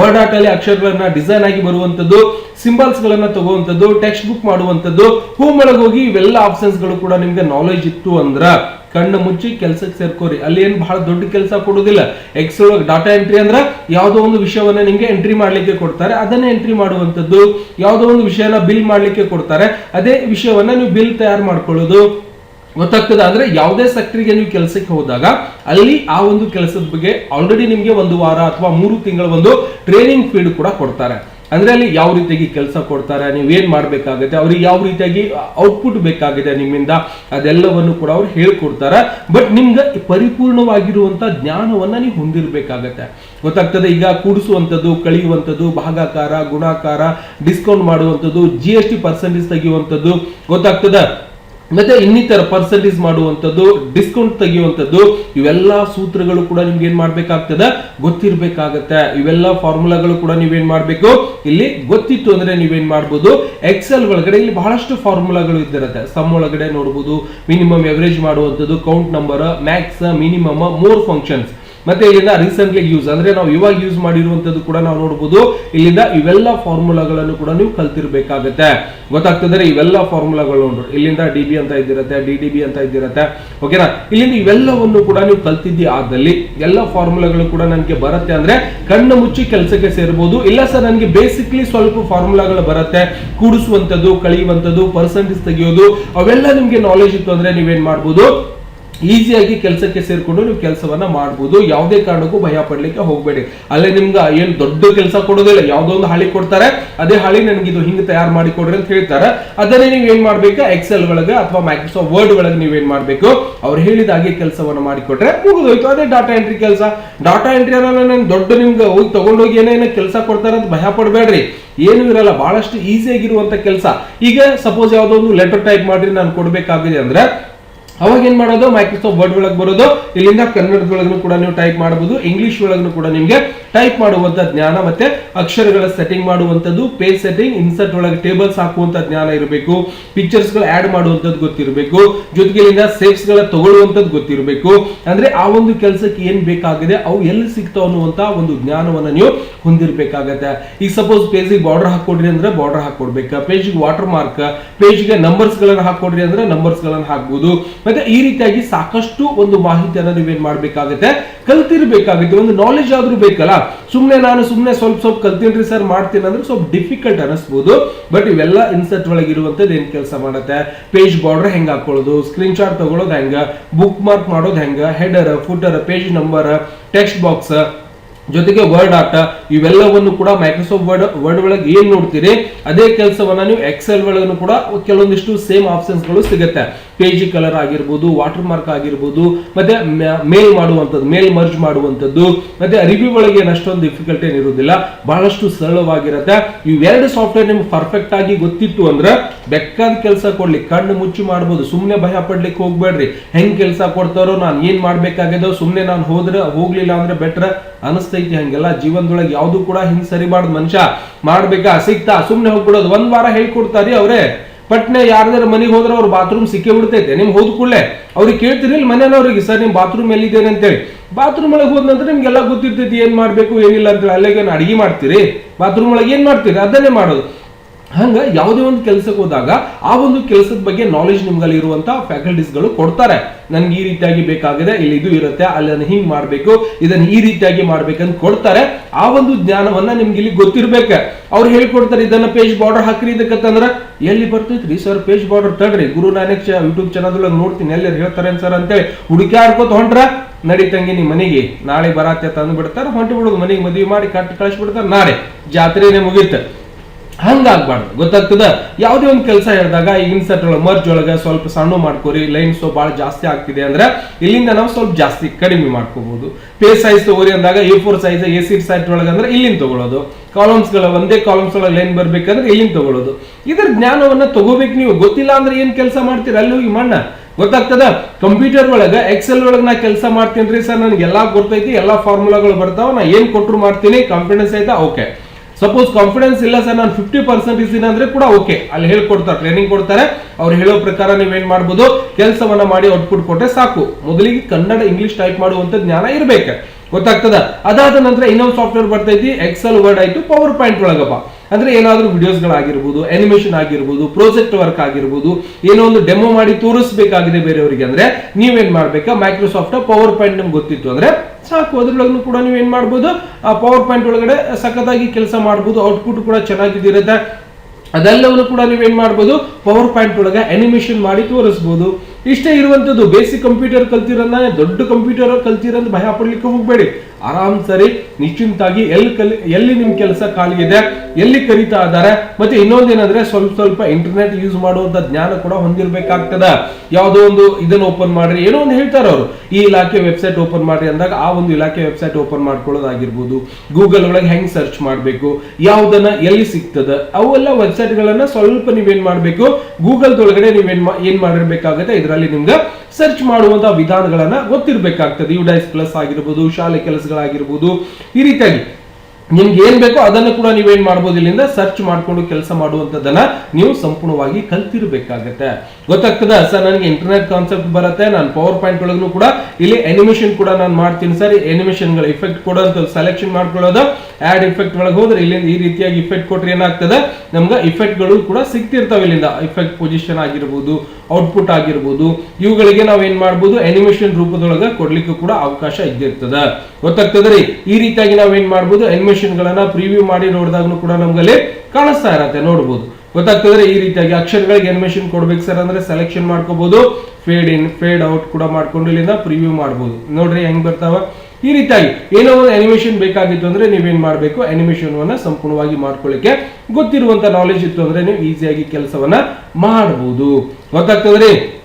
ವರ್ಡ್ ಆರ್ಟ್ ಅಲ್ಲಿ ಅಕ್ಷರಗಳನ್ನ ಡಿಸೈನ್ ಆಗಿ ಬರುವಂತದ್ದು ಸಿಂಬಲ್ಸ್ ಗಳನ್ನ ತಗುವಂತದ್ದು ಟೆಕ್ಸ್ಟ್ ಬುಕ್ ಮಾಡುವಂಥದ್ದು ಹೋಮ್ ಒಳಗೆ ಹೋಗಿ ಇವೆಲ್ಲ ಆಪ್ಷನ್ಸ್ಗಳು ಕೂಡ ನಿಮ್ಗೆ ನಾಲೆಜ್ ಇತ್ತು ಅಂದ್ರ ಕಣ್ಣು ಮುಚ್ಚಿ ಕೆಲ್ಸಕ್ಕೆ ಸೇರ್ಕೋರಿ. ಅಲ್ಲಿ ಏನು ಬಹಳ ದೊಡ್ಡ ಕೆಲಸ ಕೊಡೋದಿಲ್ಲ. ಎಕ್ಸೆಲ್ ಡಾಟಾ ಎಂಟ್ರಿ ಅಂದ್ರೆ ಯಾವುದೋ ಒಂದು ವಿಷಯವನ್ನ ನಿಮಗೆ ಎಂಟ್ರಿ ಮಾಡಲಿಕ್ಕೆ ಕೊಡ್ತಾರೆ. ಅದನ್ನ ಎಂಟ್ರಿ ಮಾಡುವಂಥದ್ದು. ಯಾವುದೋ ಒಂದು ವಿಷಯನ ಬಿಲ್ ಮಾಡಲಿಕ್ಕೆ ಕೊಡ್ತಾರೆ. ಅದೇ ವಿಷಯವನ್ನ ನೀವು ಬಿಲ್ ತಯಾರು ಮಾಡ್ಕೊಳ್ಳೋದು. ಗೊತ್ತಾಗ್ತದೆ? ಅಂದ್ರೆ ಯಾವುದೇ ಸೆಕ್ಟರ್ಗೆ ನೀವು ಕೆಲಸಕ್ಕೆ ಹೋದಾಗ ಅಲ್ಲಿ ಆ ಒಂದು ಕೆಲಸದ ಬಗ್ಗೆ ಆಲ್ರೆಡಿ ನಿಮಗೆ ಒಂದು ವಾರ ಅಥವಾ ಮೂರು ತಿಂಗಳ ಒಂದು ಟ್ರೈನಿಂಗ್ ಫೀಲ್ಡ್ ಕೂಡ ಕೊಡ್ತಾರೆ. ಅಂದ್ರೆ ಅಲ್ಲಿ ಯಾವ ರೀತಿಯಾಗಿ ಕೆಲಸ ಕೊಡ್ತಾರೆ, ನೀವು ಏನ್ ಮಾಡ್ಬೇಕಾಗುತ್ತೆ, ಅವ್ರಿಗೆ ಯಾವ ರೀತಿಯಾಗಿ ಔಟ್ಪುಟ್ ಬೇಕಾಗಿದೆ ನಿಮ್ಮಿಂದ, ಅದೆಲ್ಲವನ್ನು ಕೂಡ ಅವ್ರು ಹೇಳ್ಕೊಡ್ತಾರೆ. ಬಟ್ ನಿಮ್ಗೆ ಪರಿಪೂರ್ಣವಾಗಿರುವಂತ ಜ್ಞಾನವನ್ನ ನೀವು ಹೊಂದಿರ್ಬೇಕಾಗತ್ತೆ. ಗೊತ್ತಾಗ್ತದೆ, ಈಗ ಕೂಡಿಸುವಂಥದ್ದು, ಕಳೆಯುವಂಥದ್ದು, ಭಾಗಾಕಾರ, ಗುಣಾಕಾರ ಡಿಸ್ಕೌಂಟ್ ಮಾಡುವಂಥದ್ದು ಜಿ ಎಸ್ ಟಿ ಪರ್ಸೆಂಟೇಜ್ ತೆಗೆಯುವಂಥದ್ದು, ಗೊತ್ತಾಗ್ತದೆ. ಮತ್ತೆ ಇನ್ನಿತರ ಪರ್ಸೆಂಟೇಜ್ ಮಾಡುವಂಥದ್ದು ಡಿಸ್ಕೌಂಟ್ ತೆಗೆಯುವಂಥದ್ದು, ಇವೆಲ್ಲ ಸೂತ್ರಗಳು ಕೂಡ ನಿಮ್ಗೆ ಏನ್ ಮಾಡ್ಬೇಕಾಗ್ತದೆ? ಗೊತ್ತಿರ್ಬೇಕಾಗತ್ತೆ. ಇವೆಲ್ಲ ಫಾರ್ಮುಲಾಗಳು ಕೂಡ ನೀವೇನ್ ಮಾಡ್ಬೇಕು? ಇಲ್ಲಿ ಗೊತ್ತಿತ್ತು ಅಂದ್ರೆ ನೀವೇನ್ ಮಾಡ್ಬೋದು? ಎಕ್ಸೆಲ್ ಒಳಗಡೆ ಇಲ್ಲಿ ಬಹಳಷ್ಟು ಫಾರ್ಮುಲಾಗಳು ಇದ್ದಿರುತ್ತೆ. ಸಮ್ ಒಳಗಡೆ ನೋಡ್ಬೋದು ಮಿನಿಮಮ್ ಎವರೇಜ್ ಮಾಡುವಂಥದ್ದು count number max minimum more functions ಮತ್ತೆ ಇಲ್ಲಿಂದ ರೀಸೆಂಟ್ಲಿ ಯೂಸ್ ಅಂದ್ರೆ ನಾವು ಇವಾಗ ಯೂಸ್ ಮಾಡಿರುವಂತದ್ದು ಕೂಡ ನಾವು ನೋಡಬಹುದು ಇಲ್ಲಿಂದ ಇವೆಲ್ಲ ಫಾರ್ಮುಲಾಗಳನ್ನು ಕೂಡ ನೀವು ಕಲ್ತಿರ್ಬೇಕಾಗತ್ತೆ. ಗೊತ್ತಾಗ್ತದೆ ಇವೆಲ್ಲ ಫಾರ್ಮುಲಾಗಳು ನೋಡ್ರಿ. ಇಲ್ಲಿಂದ ಡಿ ಬಿ ಅಂತ ಇದ್ದಿರತ್ತೆ ಡಿ ಡಿ ಬಿ ಅಂತ ಇದ್ದಿರತ್ತೆ. ಓಕೆನಾ ಇಲ್ಲಿಂದ ಇವೆಲ್ಲವನ್ನು ಕೂಡ ನೀವು ಕಲ್ತಿದ್ದಿ ಆದಲ್ಲಿ ಎಲ್ಲ ಫಾರ್ಮುಲಾಗಳು ಕೂಡ ನನಗೆ ಬರುತ್ತೆ ಅಂದ್ರೆ ಕಣ್ಣು ಮುಚ್ಚಿ ಕೆಲಸಕ್ಕೆ ಸೇರ್ಬೋದು. ಇಲ್ಲ ಸರ್ ನನಗೆ ಬೇಸಿಕ್ಲಿ ಸ್ವಲ್ಪ ಫಾರ್ಮುಲಾಗಳು ಬರುತ್ತೆ. ಕೂಡಿಸುವಂಥದ್ದು, ಕಳೆಯುವಂಥದ್ದು ಪರ್ಸೆಂಟೇಜ್ ತೆಗೆಯೋದು, ಅವೆಲ್ಲ ನಿಮಗೆ ನಾಲೆಜ್ ಇತ್ತು ಅಂದ್ರೆ ನೀವೇನ್ ಮಾಡ್ಬೋದು? ಈಸಿಯಾಗಿ ಕೆಲಸಕ್ಕೆ ಸೇರಿಕೊಂಡು ನೀವು ಕೆಲಸವನ್ನ ಮಾಡ್ಬೋದು. ಯಾವುದೇ ಕಾರಣಕ್ಕೂ ಭಯ ಪಡ್ಲಿಕ್ಕೆ ಹೋಗ್ಬೇಡಿ. ಅಲ್ಲೇ ನಿಮ್ಗೆ ಏನ್ ದೊಡ್ಡ ಕೆಲಸ ಕೊಡೋದಿಲ್ಲ, ಯಾವುದೋ ಒಂದು ಹಾಳಿ ಕೊಡ್ತಾರೆ. ಅದೇ ಹಾಳಿ ನನಗೆ ಇದು ಹಿಂಗೆ ತಯಾರು ಮಾಡಿ ಕೊಡ್ರಿ ಅಂತ ಹೇಳ್ತಾರೆ. ಅದನ್ನೇ ನೀವು ಏನ್ ಮಾಡ್ಬೇಕು? ಎಕ್ಸೆಲ್ ಒಳಗೆ ಅಥವಾ ಮೈಕ್ರೋಸಾಫ್ಟ್ ವರ್ಡ್ ಒಳಗೆ ನೀವೇನ್ ಮಾಡ್ಬೇಕು? ಅವ್ರು ಹೇಳಿದ ಹಾಗೆ ಕೆಲಸವನ್ನ ಮಾಡಿಕೊಟ್ರೆ ಮುಗಿದೋಯ್ತು. ಅದೇ ಡಾಟಾ ಎಂಟ್ರಿ ಕೆಲಸ. ಡಾಟಾ ಎಂಟ್ರಿ ಅನ್ನೋ ನಾನು ದೊಡ್ಡ ನಿಮ್ಗೆ ಹೋಗಿ ತಗೊಂಡೋಗಿ ಏನೇನೋ ಕೆಲಸ ಕೊಡ್ತಾರೆ ಅಂತ ಭಯ ಪಡಬೇಡ್ರಿ. ಏನು ಇರಲ್ಲ ಬಹಳಷ್ಟು ಈಸಿಯಾಗಿರುವಂತ ಕೆಲಸ. ಈಗ ಸಪೋಸ್ ಯಾವುದೋ ಒಂದು ಲೆಟರ್ ಟೈಪ್ ಮಾಡ್ರಿ, ನಾನು ಕೊಡ್ಬೇಕಾಗಿದೆ ಅಂದ್ರೆ ಅವಾಗ ಏನ್ ಮಾಡೋದು? ಮೈಕ್ರೋಸಾಫ್ಟ್ ವರ್ಡ್ ಒಳಗೆ ಬರೋದು. ಇಲ್ಲಿಂದ ಕನ್ನಡದೊಳಗೂ ಕೂಡ ನೀವು ಟೈಪ್ ಮಾಡಬಹುದು ಇಂಗ್ಲಿಷ್ ಒಳಗೂ ಕೂಡ ನಿಮ್ಗೆ ಟೈಪ್ ಮಾಡುವಂತ ಜ್ಞಾನ ಮತ್ತೆ ಅಕ್ಷರಗಳ ಸೆಟ್ಟಿಂಗ್ ಮಾಡುವಂತದ್ದು ಪೇಜ್ ಸೆಟ್ಟಿಂಗ್ ಇನ್ಸರ್ಟ್ ಒಳಗೆ ಟೇಬಲ್ಸ್ ಹಾಕುವಂತ ಜ್ಞಾನ ಇರಬೇಕು. ಪಿಕ್ಚರ್ಸ್ಗಳು ಆಡ್ ಮಾಡುವಂತದ್ದು ಗೊತ್ತಿರಬೇಕು. ಜೊತೆಗೆ ಇಲ್ಲಿಂದ ಸೇಫ್ಸ್ಗಳ ತಗೊಳ್ಳುವಂತದ್ದು ಗೊತ್ತಿರಬೇಕು. ಅಂದ್ರೆ ಆ ಒಂದು ಕೆಲಸಕ್ಕೆ ಏನ್ ಬೇಕಾಗಿದೆ, ಅವು ಎಲ್ಲಿ ಸಿಗ್ತಾವ ಅನ್ನುವಂತ ಒಂದು ಜ್ಞಾನವನ್ನ ನೀವು ಹೊಂದಿರಬೇಕಾಗತ್ತೆ. ಈಗ ಸಪೋಸ್ ಪೇಜಿಗೆ ಬಾರ್ಡರ್ ಹಾಕೊಡ್ರಿ ಅಂದ್ರೆ ಬಾರ್ಡರ್ ಹಾಕೊಡ್ಬೇಕು ಪೇಜ್ಗೆ ವಾಟರ್ ಮಾರ್ಕ್ ಪೇಜ್ಗೆ ನಂಬರ್ಸ್ ಗಳನ್ನ ಹಾಕೊಡ್ರಿ ಅಂದ್ರೆ ನಂಬರ್ಸ್ ಗಳನ್ನ ಹಾಕ್ಬೋದು. ಮತ್ತೆ ಈ ರೀತಿಯಾಗಿ ಸಾಕಷ್ಟು ಒಂದು ಮಾಹಿತಿಯನ್ನು ನೀವೇನ್ ಮಾಡ್ಬೇಕಾಗತ್ತೆ? ಕಲ್ತಿರ್ಬೇಕಾಗುತ್ತೆ. ಒಂದು ನಾಲೆಜ್ ಆದ್ರೂ ಬೇಕಲ್ಲ. ಸುಮ್ಮನೆ ನಾನು ಸುಮ್ಮನೆ ಸ್ವಲ್ಪ ಸ್ವಲ್ಪ ಕಲ್ತೀನಿ ಸರ್ ಮಾಡ್ತೀನಿ ಅಂದ್ರೆ ಸ್ವಲ್ಪ ಡಿಫಿಕಲ್ಟ್ ಅನಿಸ್ಬೋದು. ಬಟ್ ಇವೆಲ್ಲ ಇನ್ಸರ್ಟ್ ಒಳಗೆ ಇರುವಂತದ್ದು ಏನ್ ಕೆಲಸ ಮಾಡುತ್ತೆ? ಪೇಜ್ ಬಾರ್ಡರ್ ಹೆಂಗ್ ಹಾಕೊಳ್ಳೋದು? ಸ್ಕ್ರೀನ್ ಶಾಟ್ ತಗೊಳ್ಳೋದು ಹೆಂಗ? ಬುಕ್ ಮಾರ್ಕ್ ಮಾಡೋದು ಹೆಂಗ? Header footer page number text box ಜೊತೆಗೆ ವರ್ಡ್ ಆಟ ಇವೆಲ್ಲವನ್ನು ಕೂಡ ಮೈಕ್ರೋಸಾಫ್ಟ್ ವರ್ಡ್ ವರ್ಡ್ ಒಳಗೆ ಏನ್ ನೋಡ್ತೀರಿ? ಅದೇ ಕೆಲಸವನ್ನ ನೀವು ಎಕ್ಸೆಲ್ ಒಳಗೂ ಕೂಡ ಕೆಲವೊಂದಿಷ್ಟು ಸೇಮ್ ಆಪ್ಷನ್ಸ್ಗಳು ಸಿಗುತ್ತೆ. ಪೇಜ್ ಕಲರ್ ಆಗಿರ್ಬೋದು ವಾಟರ್ ಮಾರ್ಕ್ ಆಗಿರ್ಬೋದು, ಮತ್ತೆ ಮೇಲ್ ಮಾಡುವಂಥದ್ದು, ಮೇಲ್ ಮರ್ಜ್ ಮಾಡುವಂಥದ್ದು, ಮತ್ತೆ ರಿವ್ಯೂ ಒಳಗೆ ಏನಷ್ಟೊಂದು ಡಿಫಿಕಲ್ಟ್ ಏನಿರುವುದಿಲ್ಲ ಬಹಳಷ್ಟು ಸರಳವಾಗಿರುತ್ತೆ. ಇವೆರಡು ಸಾಫ್ಟ್ವೇರ್ ನಿಮ್ಗೆ ಪರ್ಫೆಕ್ಟ್ ಆಗಿ ಗೊತ್ತಿತ್ತು ಅಂದ್ರೆ ಬೆಕ್ಕಾದ ಕೆಲಸ ಕೊಡ್ಲಿ, ಕಣ್ಣು ಮುಚ್ಚಿ ಮಾಡ್ಬೋದು ಸುಮ್ಮನೆ ಭಯ ಪಡ್ಲಿಕ್ಕೆ ಹೋಗ್ಬೇಡ್ರಿ. ಹೆಂಗ್ ಕೆಲಸ ಕೊಡ್ತಾರೋ, ನಾನು ಏನ್ ಮಾಡ್ಬೇಕಾಗ್ಯದೋ ಸುಮ್ಮನೆ ನಾನು ಹೋದ್ರೆ, ಹೋಗ್ಲಿಲ್ಲ ಅಂದ್ರೆ ಬೆಟ್ರ್ ಅನಿಸ್ತೈತಿ ಹಂಗೆಲ್ಲ. ಜೀವನದೊಳಗೆ ಯಾವುದು ಕೂಡ ಹಿಂಗ್ ಸರಿಬಾರ್ದು ಮನುಷ್ಯ. ಮಾಡ್ಬೇಕಾ, ಸಿಗ್ತಾ ಸುಮ್ಮನೆ ಹೋಗ್ಬಿಡೋದು. ಒಂದ್ ವಾರ ಹೇಳ್ಕೊಡ್ತಾರಿ ಅವ್ರೆ. ಪಟ್ನೆ ಯಾರ್ದಾರ ಮನೆಗೆ ಹೋದ್ರೆ ಅವ್ರ ಬಾತ್ರೂಮ್ ಸಿಕ್ಕೇ ಬಿಡ್ತೈತೆ. ನಿಮ್ಗೆ ಹೋದ ಕೂಡಲೇ ಅವ್ರಿಗೆ ಕೇಳ್ತೀರಿ ಇಲ್ಲಿ ಮನೆಯವ್ರಿಗೆ, ಸರ್, ನಿಮ್ ಬಾತ್ರೂಮ್ ಎಲ್ಲಿದ್ದೇನೆ? ಅಂತೇಳಿ. ಬಾತ್ರೂಮ್ ಒಳಗೆ ಹೋದ ನಂತರ ನಿಮ್ಗೆಲ್ಲ ಗೊತ್ತಿರ್ತೈತಿ, ಏನು ಮಾಡಬೇಕು, ಏನಿಲ್ಲ ಅಂತೇಳಿ. ಅಲ್ಲಿಗೆ ಅಡಿಗೆ ಮಾಡ್ತೀರಿ? ಬಾತ್ರೂಮ್ ಒಳಗೆ ಏನ್ ಮಾಡ್ತೀರಿ? ಅದನ್ನೇ ಮಾಡೋದು. ಹಂಗ ಯಾವುದೇ ಒಂದು ಕೆಲಸಕ್ಕೆ ಹೋದಾಗ ಆ ಒಂದು ಕೆಲಸದ ಬಗ್ಗೆ ನಾಲೆಜ್ ನಿಮ್ಗಲ್ಲಿ ಇರುವಂತಹ ಫ್ಯಾಕಲ್ಟೀಸ್ಗಳು ಕೊಡ್ತಾರೆ. ನನ್ಗೆ ಈ ರೀತಿಯಾಗಿ ಬೇಕಾಗಿದೆ, ಇಲ್ಲಿ ಇದು ಇರುತ್ತೆ, ಅಲ್ಲಿ ಹಿಂಗ್ ಮಾಡ್ಬೇಕು, ಇದನ್ನ ಈ ರೀತಿಯಾಗಿ ಮಾಡ್ಬೇಕಂತ ಕೊಡ್ತಾರೆ. ಆ ಒಂದು ಜ್ಞಾನವನ್ನ ನಿಮ್ಗೆ ಇಲ್ಲಿ ಗೊತ್ತಿರ್ಬೇಕು. ಅವ್ರು ಹೇಳ್ಕೊಡ್ತಾರೆ, ಇದನ್ನ ಪೇಜ್ ಬಾರ್ಡರ್ ಹಾಕ್ರಿ ಇದಕ್ಕಂದ್ರ ಎಲ್ಲಿ ಬರ್ತೈತ್ರಿ ಸರ್ ಪೇಜ್ ಬಾರ್ಡರ್ ತಡ್ರಿ ಗುರು ನಾನಕ್ ಯೂಟ್ಯೂಬ್ ಚಾನಲ್ ನೋಡ್ತೀನಿ. ಎಲ್ಲಿ ಹೇಳ್ತಾರೆ ಸರ್ ಅಂತೇಳಿ ಹುಡುಕ್ಯಾಡ್ಕೋತ ಹೊಂಟ್ರ ನಡೀತಂಗಿ ನಿಮ್ಮ ಮನೆಗೆ, ನಾಳೆ ಬರಾತೆ ತಂದು ಬಿಡ್ತಾರೆ ಹೊಂಟು ಬಿಡೋದು ಮನೆಗೆ ಮದುವೆ ಮಾಡಿ ಕಟ್ಟಿ ಬಿಡ್ತಾರೆ ನಾಳೆ ಜಾತ್ರೆನೇ ಮುಗೀತ. ಹಂಗಾಗ್ಬಾರ್ದು. ಗೊತ್ತಾಗ್ತದ? ಯಾವುದೇ ಒಂದು ಕೆಲಸ ಹೇಳಿದಾಗ ಇನ್ಸರ್ಟ್ ಒಳಗೆ ಮರ್ಜ್ ಒಳಗೆ ಸ್ವಲ್ಪ ಸಣ್ಣ ಮಾಡ್ಕೋರಿ ಲೈನ್ಸ್ ಭಾಳ ಜಾಸ್ತಿ ಆಗ್ತಿದೆ ಅಂದ್ರೆ ಇಲ್ಲಿಂದ ನಾವು ಸ್ವಲ್ಪ ಜಾಸ್ತಿ ಕಡಿಮೆ ಮಾಡ್ಕೋಬಹುದು ಪೇ ಸೈಜ್ ತಗೋರಿ ಅಂದಾಗ A four size A sheet site ಒಳಗೆ ಅಂದ್ರೆ ಇಲ್ಲಿಂದ ತಗೊಳ್ಳೋದು ಕಾಲಮ್ಸ್ಗಳ, ಒಂದೇ ಕಾಲಮ್ಸ್ ಒಳಗೆ ಲೈನ್ ಬರ್ಬೇಕಂದ್ರೆ ಇಲ್ಲಿಂದ ತಗೊಳ್ಳೋದು ಇದ್ರ ಜ್ಞಾನವನ್ನ ತಗೋಬೇಕು ನೀವು. ಗೊತ್ತಿಲ್ಲ ಅಂದ್ರೆ ಏನ್ ಕೆಲಸ ಮಾಡ್ತೀರಿ? ಅಲ್ಲಿ ಹೋಗಿ ಮಣ್ಣ. ಗೊತ್ತಾಗ್ತದ? ಕಂಪ್ಯೂಟರ್ ಒಳಗ ಎಕ್ಸೆಲ್ ಒಳಗೆ ನಾ ಕೆಲಸ ಮಾಡ್ತೀನಿ ಸರ್? ನನಗೆ ಎಲ್ಲಾ ಗೊತ್ತೈತಿ, ಎಲ್ಲಾ ಫಾರ್ಮುಲಾಗಳು ಬರ್ತಾವ, ನಾ ಏನ್ ಕೊಟ್ಟರು ಮಾಡ್ತೀನಿ? ಕಾನ್ಫಿಡೆನ್ಸ್ ಆಯ್ತಾ ಓಕೆ ಸಪೋಸ್ ಕಾನ್ಫಿಡೆನ್ಸ್ ಇಲ್ಲ ಸರ್, ನಾನು ಫಿಫ್ಟಿ ಪರ್ಸೆಂಟ್ ಇದ್ದೀನಿ ಅಂದ್ರೆ ಕೂಡ ಓಕೆ ಅಲ್ಲಿ ಹೇಳ್ಕೊಡ್ತಾರೆ ಟ್ರೈನಿಂಗ್ ಕೊಡ್ತಾರೆ. ಅವ್ರು ಹೇಳೋ ಪ್ರಕಾರ ನೀವೇನ್ ಮಾಡ್ಬೋದು? ಕೆಲಸವನ್ನ ಮಾಡಿ ಔಟ್ಪುಟ್ ಕೊಟ್ಟರೆ ಸಾಕು. ಮೊದಲಿಗೆ ಕನ್ನಡ ಇಂಗ್ಲಿಷ್ ಟೈಪ್ ಮಾಡುವಂತ ಜ್ಞಾನ ಇರಬೇಕು. ಗೊತ್ತಾಗ್ತದ? ಅದಾದ ನಂತರ ಇನ್ನೊಂದು ಸಾಫ್ಟ್ವೇರ್ ಬರ್ತೈತಿ ಎಕ್ಸೆಲ್ ವರ್ಡ್ ಆಯ್ತು ಪವರ್ ಪಾಯಿಂಟ್ ಒಳಗಪ್ಪ. ಅಂದ್ರೆ ಏನಾದರೂ ವಿಡಿಯೋಸ್ಗಳಾಗಿರ್ಬೋದು ಅನಿಮೇಷನ್ ಆಗಿರ್ಬೋದು ಪ್ರಾಜೆಕ್ಟ್ ವರ್ಕ್ ಆಗಿರ್ಬೋದು, ಏನೋ ಒಂದು ಡೆಮೋ ಮಾಡಿ ತೋರಿಸ್ಬೇಕಾಗಿದೆ ಬೇರೆಯವರಿಗೆ ಅಂದ್ರೆ ನೀವೇನ್ ಮಾಡ್ಬೇಕಾ? ಮೈಕ್ರೋಸಾಫ್ಟ್ ಪವರ್ ಪಾಯಿಂಟ್ ನಿಮ್ಗೆ ಗೊತ್ತಿತ್ತು ಅಂದ್ರೆ ಸಾಕು ಅದ್ರೊಳಗೂ ಕೂಡ ನೀವೇನ್ ಮಾಡ್ಬೋದು? ಆ ಪವರ್ ಪಾಯಿಂಟ್ ಒಳಗಡೆ ಸಖತ್ತಾಗಿ ಕೆಲಸ ಮಾಡ್ಬೋದು ಔಟ್ಪುಟ್ ಕೂಡ ಚೆನ್ನಾಗಿದ್ದಿರುತ್ತೆ. ಅದೆಲ್ಲವನ್ನು ಕೂಡ ನೀವೇನ್ ಮಾಡ್ಬೋದು? ಪವರ್ ಪಾಯಿಂಟ್ ಒಳಗೆ ಅನಿಮೇಷನ್ ಮಾಡಿ ತೋರಿಸ್ಬೋದು. ಇಷ್ಟೇ ಇರುವಂತದ್ದು ಬೇಸಿಕ್ ಕಂಪ್ಯೂಟರ್ ಕಲ್ತಿರೋದನ್ನ ದೊಡ್ಡ ಕಂಪ್ಯೂಟರ್ ಕಲ್ತಿರಂತ ಭಯ ಪಡ್ಲಿಕ್ಕೆ ಹೋಗ್ಬೇಡಿ. ಆರಾಮ್ ಸರಿ ನಿಶ್ಚಿಂತಾಗಿ ಎಲ್ಲಿ ಕಲಿ, ಎಲ್ಲಿ ನಿಮ್ ಕೆಲಸ ಕಾಲಿಗಿದೆ ಎಲ್ಲಿ ಕರಿತಾ ಇದ್ದಾರೆ, ಮತ್ತೆ ಇನ್ನೊಂದೇನಂದ್ರೆ ಸ್ವಲ್ಪ ಸ್ವಲ್ಪ ಇಂಟರ್ನೆಟ್ ಯೂಸ್ ಮಾಡುವಂತ ಜ್ಞಾನ ಕೂಡ ಹೊಂದಿರ್ಬೇಕಾಗ್ತದ. ಯಾವುದೋ ಒಂದು ಇದನ್ನ ಓಪನ್ ಮಾಡ್ರಿ, ಏನೋ ಒಂದು ಹೇಳ್ತಾರೆ ಅವರು. ಈ ಇಲಾಖೆ ವೆಬ್ಸೈಟ್ ಓಪನ್ ಮಾಡ್ರಿ ಅಂದಾಗ ಆ ಒಂದು ಇಲಾಖೆ ವೆಬ್ಸೈಟ್ ಓಪನ್ ಮಾಡ್ಕೊಳ್ಳೋದಾಗಿರ್ಬೋದು. ಗೂಗಲ್ ಒಳಗೆ ಹೆಂಗ್ ಸರ್ಚ್ ಮಾಡಬೇಕು, ಯಾವ್ದನ್ನ ಎಲ್ಲಿ ಸಿಗ್ತದ, ಅವೆಲ್ಲ ವೆಬ್ಸೈಟ್ ಗಳನ್ನ ಸ್ವಲ್ಪ ನೀವೇನ್ ಮಾಡ್ಬೇಕು ಗೂಗಲ್ ದೊಳಗಡೆ ನೀವೇನ್ ಏನ್ ಮಾಡಿರ್ಬೇಕಾಗತ್ತೆ, ಇದರಲ್ಲಿ ನಿಮ್ಗೆ ಸರ್ಚ್ ಮಾಡುವಂತ ವಿಧಾನಗಳನ್ನ ಗೊತ್ತಿರ್ಬೇಕಾಗ್ತದೆ. ಯುಡೈಸ್ ಪ್ಲಸ್ ಆಗಿರ್ಬೋದು, ಶಾಲೆ ಕೆಲಸಗಳಾಗಿರ್ಬೋದು ಈ ರೀತಿಯಾಗಿ ನಿಮ್ಗೆ ಏನ್ ಬೇಕೋ ಅದನ್ನು ಕೂಡ ನೀವೇನ್ ಮಾಡ್ಬೋದು? ಇಲ್ಲಿಂದ ಸರ್ಚ್ ಮಾಡ್ಕೊಂಡು ಕೆಲಸ ಮಾಡುವಂತದನ್ನ ನೀವು ಸಂಪೂರ್ಣವಾಗಿ ಕಲ್ತಿರ್ಬೇಕಾಗತ್ತೆ. ಗೊತ್ತಾಗ್ತದ ಸರ್? ನನಗೆ ಇಂಟರ್ನೆಟ್ ಕಾನ್ಸೆಪ್ಟ್ ಬರುತ್ತೆ. ನಾನು ಪವರ್ ಪಾಯಿಂಟ್ ಒಳಗೂ ಕೂಡ ಇಲ್ಲಿ ಅನಿಮೇಷನ್ ಕೂಡ ನಾನು ಮಾಡ್ತೀನಿ ಸರ್. ಅನಿಮೇಷನ್ಗಳ ಇಫೆಕ್ಟ್ ಕೂಡ ಸೆಲೆಕ್ಷನ್ ಮಾಡ್ಕೊಳ್ಳೋದು. ಆಡ್ ಇಫೆಕ್ಟ್ ಒಳಗೆ ಹೋದ್ರೆ ಇಲ್ಲಿಂದ ಈ ರೀತಿಯಾಗಿ ಇಫೆಕ್ಟ್ ಕೊಟ್ರೆ ಏನಾಗ್ತದೆ? ನಮ್ಗೆ ಇಫೆಕ್ಟ್ಗಳು ಕೂಡ ಸಿಗ್ತಿರ್ತಾವೆ ಇಲ್ಲಿಂದ. ಇಫೆಕ್ಟ್ ಪೊಸಿಷನ್ ಆಗಿರ್ಬೋದು ಔಟ್ಪುಟ್ ಆಗಿರ್ಬೋದು. ಇವುಗಳಿಗೆ ನಾವು ಏನ್ ಮಾಡ್ಬೋದು? ಅನಿಮೇಷನ್ ರೂಪದೊಳಗೆ ಕೊಡ್ಲಿಕ್ಕೆ ಕೂಡ ಅವಕಾಶ ಇದ್ದಿರ್ತದ. ಗೊತ್ತಾಗ್ತದ್ರಿ ಈ ರೀತಿಯಾಗಿ ನಾವು ಏನ್ ಮಾಡ್ಬೋದು? ಅನಿಮೇಷನ್ ಗಳನ್ನ ಪ್ರಿವ್ಯೂ ಮಾಡಿ ನೋಡಿದಾಗ್ಲೂ ಕೂಡ ನಮ್ಗಲ್ಲಿ ಕಾಣಿಸ್ತಾ ಇರತ್ತೆ, ನೋಡ್ಬೋದು. ಗೊತ್ತಾಗ್ತದ್ರೆ ಈ ರೀತಿಯಾಗಿ ಅಕ್ಷರಗಳಿಗೆ ಅನಿಮೇಷನ್ ಕೊಡ್ಬೇಕು ಸರ್ ಅಂದ್ರೆ ಸೆಲೆಕ್ಷನ್ ಮಾಡ್ಕೋಬಹುದು ಫೇಡ್ ಇನ್ ಫೇಡ್ ಔಟ್ ಕೂಡ ಮಾಡ್ಕೊಂಡು ಇಲ್ಲಿಂದ ಪ್ರಿವ್ಯೂ ಮಾಡ್ಬೋದು. ನೋಡ್ರಿ ಹೆಂಗ್ ಬರ್ತಾವ? ಈ ರೀತಿಯಾಗಿ ಏನೋ ಒಂದು ಅನಿಮೇಷನ್ ಬೇಕಾಗಿತ್ತು ಅಂದ್ರೆ ನೀವೇನ್ ಮಾಡಬೇಕು? ಅನಿಮೇಷನ್ ಅನ್ನ ಸಂಪೂರ್ಣವಾಗಿ ಮಾಡ್ಕೊಳ್ಳಿಕ್ಕೆ ಗೊತ್ತಿರುವಂತ ನಾಲೆಜ್ ಇತ್ತು ಅಂದ್ರೆ ನೀವು ಈಸಿಯಾಗಿ ಕೆಲಸವನ್ನ ಮಾಡಬಹುದು ಗೊತ್ತಾಗ್ತದ್ರಿ?